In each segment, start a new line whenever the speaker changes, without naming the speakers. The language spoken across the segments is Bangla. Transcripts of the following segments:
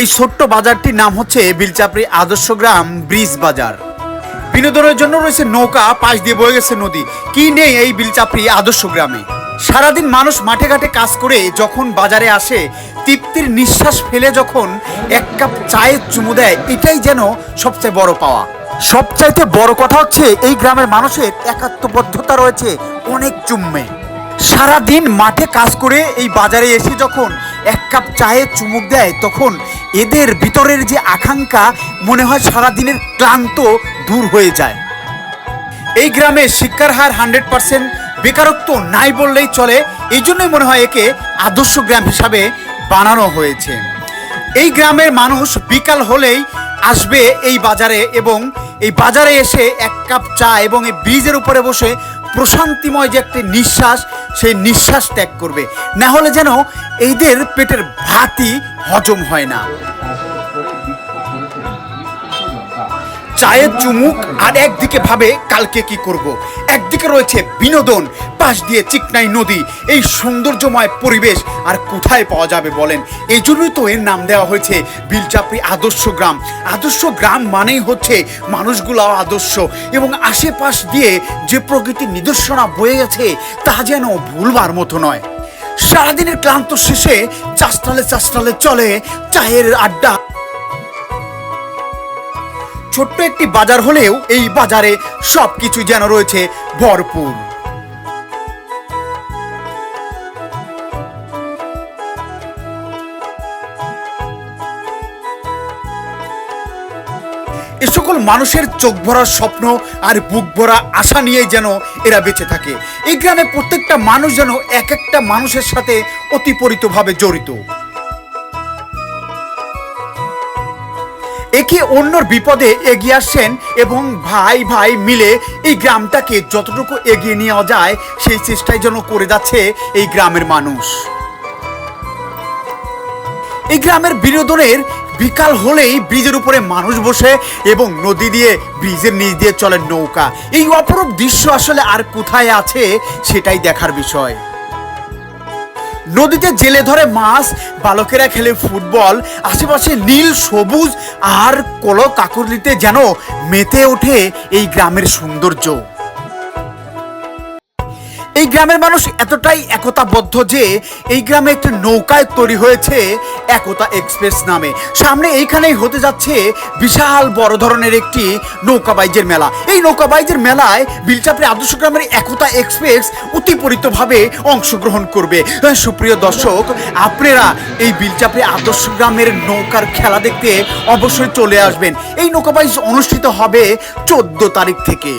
এই ছোট্ট বাজারটির নাম হচ্ছে বিলচাপড়ি আদর্শ গ্রাম ব্রিজ বাজার। বিনোদনের জন্য রয়েছে নৌকা, পাশ দিয়ে বয়ে গেছে নদী। কি নেই এই বিলচাপড়ি আদর্শ গ্রামে? সারাদিন মানুষ মাঠে ঘাটে কাজ করে যখন বাজারে আসে, তৃপ্তির নিঃশ্বাস ফেলে যখন এক কাপ চায়ের চুমু দেয়, এটাই যেন সবচেয়ে বড় পাওয়া। সবচাইতে বড় কথা হচ্ছে এই গ্রামের মানুষের একাত্মবদ্ধতা রয়েছে অনেক চুম্মে। সারাদিন মাঠে কাজ করে এই বাজারে এসে যখন এক কাপ চায়ের চুমুক দেয়, তখন এদের ভিতরের যে আকাঙ্ক্ষা মনে হয় সারাদিনের ক্লান্ত দূর হয়ে যায়। এই গ্রামে শিক্ষার হার হান্ড্রেড পার্সেন্ট, বেকারত্ব নাই বললেই চলে। এই জন্যই মনে হয় একে আদর্শ গ্রাম হিসাবে বানানো হয়েছে। এই গ্রামের মানুষ বিকাল হলেই আসবে এই বাজারে এবং এই বাজারে এসে এক কাপ চা এবং এই ব্রিজের উপরে বসে প্রশান্তিময় যে একটি নিঃশ্বাস সেই নিঃশ্বাস ত্যাগ করবে। না হলে যেন এইদের পেটের ভাতই হজম হয় না। চায়ের চুমুক আর একদিকে ভাবে কালকে কি করব। একদিকে রয়েছে বিনোদন, পাশ দিয়ে চিকনাই নদী, এই সৌন্দর্যময় পরিবেশ আর কোথায় পাওয়া যাবে বলেন? এই জন্যই তো এর নাম দেওয়া হয়েছে বিলচাপড়ি আদর্শ গ্রাম। আদর্শ গ্রাম মানেই হচ্ছে মানুষগুলো আদর্শ এবং আশেপাশ দিয়ে যে প্রকৃতির নিদর্শনা বয়ে গেছে তা যেন ভুলবার মতো নয়। সারাদিনের ক্লান্ত শেষে চাষটালে চাষটালে চলে চায়ের আড্ডা। ছোট্ট একটি বাজার হলেও এই বাজারে সব সবকিছু যেন রয়েছে ভরপুর। এ সকল মানুষের চোখ ভরা স্বপ্ন আর বুক ভরা আশা নিয়েই যেন এরা বেঁচে থাকে। এই গ্রামে প্রত্যেকটা মানুষ যেন এক একটা মানুষের সাথে অতিপরিতভাবে জড়িত। একে অন্যর বিপদে এগিয়ে আসছেন এবং ভাই ভাই মিলে এই গ্রামটাকে যতটুকু এগিয়ে নেওয়া যায়, সেই চেষ্টাই যেন করে যাচ্ছে এই গ্রামের মানুষ। এই গ্রামের বিনোদনের বিকাল হলেই ব্রিজের উপরে মানুষ বসে এবং নদী দিয়ে, ব্রিজের নিচ দিয়ে চলে নৌকা। এই অপরূপ দৃশ্য আসলে আর কোথায় আছে সেটাই দেখার বিষয়। নদীতে জেলে ধরে মাছ, বালকেরা খেলে ফুটবল, আশেপাশে নীল, সবুজ আর কলো কাকুরলিতে যেন মেতে ওঠে এই গ্রামের সৌন্দর্য। গ্রামের মানুষ এতটাই একতাবদ্ধ যে এই গ্রামে একটি নৌকায় তৈরি হয়েছে একতা এক্সপ্রেস নামে। সামনে এইখানেই হতে যাচ্ছে বিশাল বড় ধরনের একটি নৌকাবাইজের মেলা। এই নৌকাবাইজের মেলায় বিলচাপড়ি আদর্শ গ্রামের একতা এক্সপ্রেস অতিপরিতভাবে অংশগ্রহণ করবে। হ্যাঁ, সুপ্রিয় দর্শক আপনারা এই বিলচাপড়ি আদর্শ গ্রামের নৌকার খেলা দেখতে অবশ্যই চলে আসবেন। এই নৌকাবাইজ অনুষ্ঠিত হবে চোদ্দ তারিখ থেকে।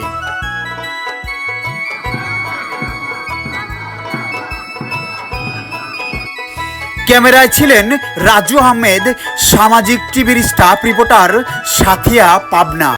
ক্যামেরায় ছিলেন রাজু আহমেদ সামাজিক টিভির স্টাফ রিপোর্টার সাথিয়া পাবনা।